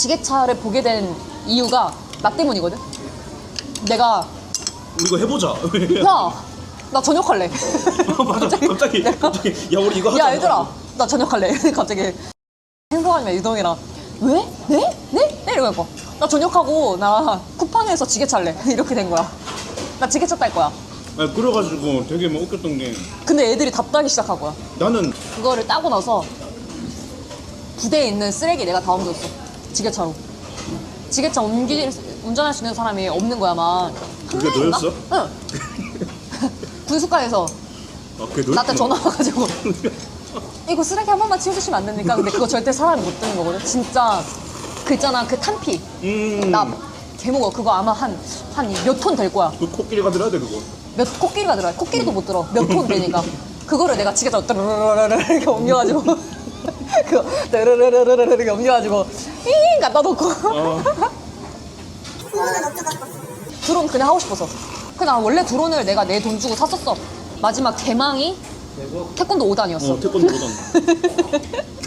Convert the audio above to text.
지게차를 보게 된 이유가 나 때문이거든. 내가 우리 이거 해보자. 야, 나 전역할래. 맞아. 갑자기 갑자기 야 우리 이거 하자. 야 얘들아, 나 전역할래. 갑자기 행복하면 유동이랑 왜? 네? 네? 네? 이러고 나 전역하고 나 쿠팡에서 지게차래 이렇게 된 거야. 나 지게차 딸 거야. 아, 그래가지고 되게 뭐 웃겼던 게 근데 애들이 답답하기 시작한 거야. 나는 그거를 따고 나서 부대에 있는 쓰레기 내가 다 옮겼어. 지게차로. 지게차 옮기 운전할 수 있는 사람이 없는 거야, 막. 그게 한 명인가? 너였어? 응. 군수과에서 아 그게 너 나한테 전화 와가지고 이거 쓰레기 한 번만 치워주시면 안 됩니까? 근데 그거 절대 사람이 못 드는 거거든. 진짜 그 있잖아 그 탄피 음. 나 개먹어 그거 아마 한 한 몇 톤 될 거야. 그 코끼리가 들어야 돼 그거. 몇 코끼리가 들어요. 코끼리도 못 들어. 몇 톤 되니까. 그거를 내가 지게차로 따르르르르 이렇게 옮겨가지고 그거 따르르르르 이렇게 옮겨가지고 잉 갖다 놓고 어. 드론 그냥 하고 싶어서. 그냥 원래 드론을 내가 내 돈 주고 샀었어. 마지막 대망이 태권도 5단이었어. 어 태권도 보던.